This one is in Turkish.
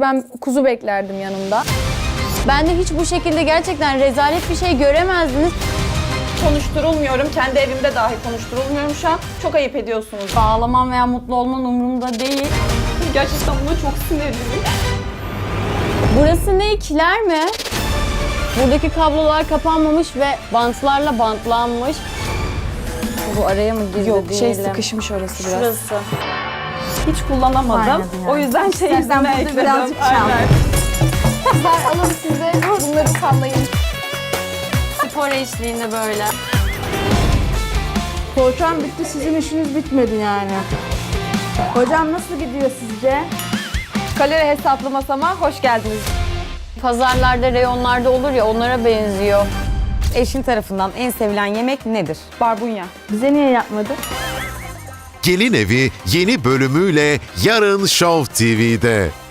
Ben kuzu beklerdim yanımda. Ben de hiç bu şekilde gerçekten rezalet bir şey göremezdiniz. Konuşturulmuyorum. Kendi evimde dahi konuşturulmuyorum şu an. Çok ayıp ediyorsunuz. Ağlamam veya mutlu olman umurumda değil. Gerçekten buna çok sinirliyim. Burası ne kiler mi? Buradaki kablolar kapanmamış ve bantlarla bantlanmış. Bu araya mı girdi Yok şey diyelim. sıkışmış orası biraz. Şurası. Hiç kullanamadım. Aynen. O yüzden şey burada ekledim. birazcık çal. Aynen. Kızlar alın size bunları sallayın. Spor eşliğinde böyle. Poğaçam bitti, sizin işiniz bitmedi yani. Hocam nasıl gidiyor sizce? Kalori hesaplı masama hoş geldiniz. Pazarlarda, reyonlarda olur ya onlara benziyor. Eşin tarafından en sevilen yemek nedir? Barbunya. Bize niye yapmadı? Gelin Evi yeni bölümüyle yarın Show TV'de.